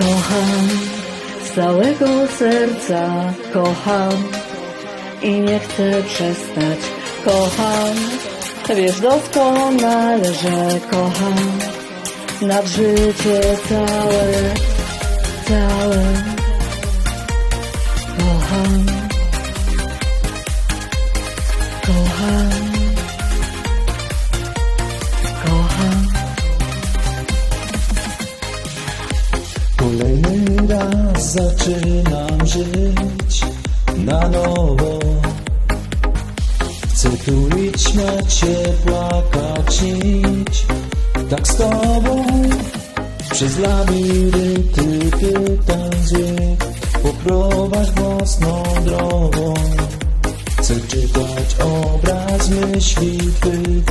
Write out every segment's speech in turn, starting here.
Kocham, z całego serca kocham i nie chcę przestać. Kocham, wiesz doskonale, że kocham nad życie całe, całe. Kocham, kocham, kocham. Zaczynam żyć na nowo. Chcę tulić, śmiać się, płakać, śnić. Tak z tobą przez labirynty pytań złych poprowadź własną drogą. Chcę czytać obraz myśli twych,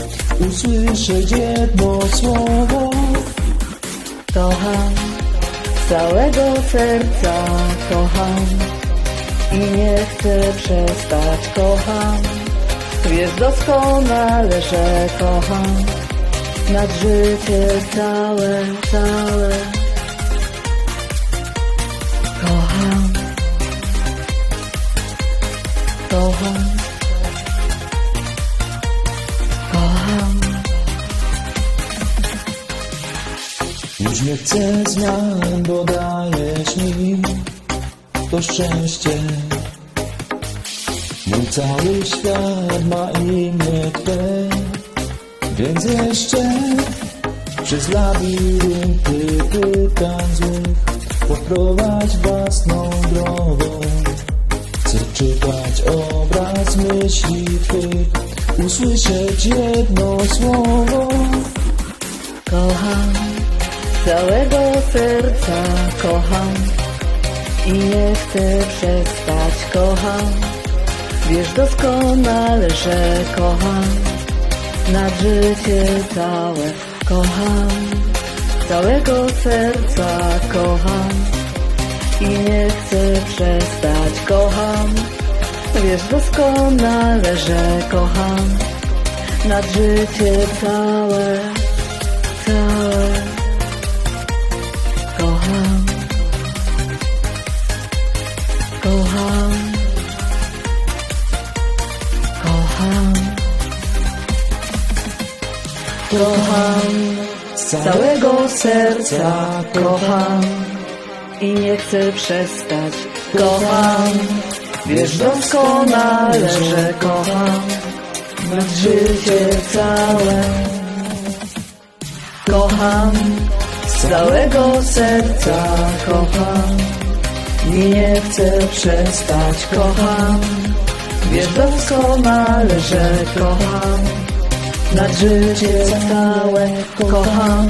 usłyszeć jedno słowo. Kocham, całego serca kocham i nie chcę przestać. Kocham, wiesz doskonale, że kocham nad życie całe, całe. Kocham, kocham. Już nie chcę zmian, bo dajesz mi to szczęście. Mój cały świat ma imię Twe, więc jeszcze przez labirynty pytań złych poprowadź własną drogą. Chcę czytać obraz myśli Twych, usłyszeć jedno słowo. Kocham, całego serca kocham i nie chcę przestać. Kocham, wiesz doskonale, że kocham nad życie całe. Kocham, całego serca kocham i nie chcę przestać. Kocham, wiesz doskonale, że kocham nad życie całe całe kocham, kocham, kocham, z całego serca kocham. I nie chcę przestać. Kocham, wiesz doskonale, że kocham. Nad życie całe. Kocham, z całego serca kocham nie chcę przestać. Kocham, wiesz doskonale, że kocham nad życie całe. Kocham,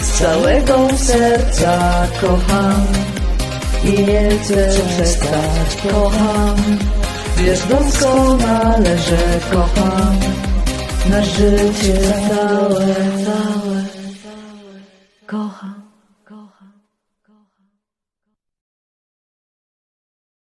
z całego serca kocham i nie chcę przestać. Kocham, wiesz doskonale, że kocham na życie całe, całe, kocham.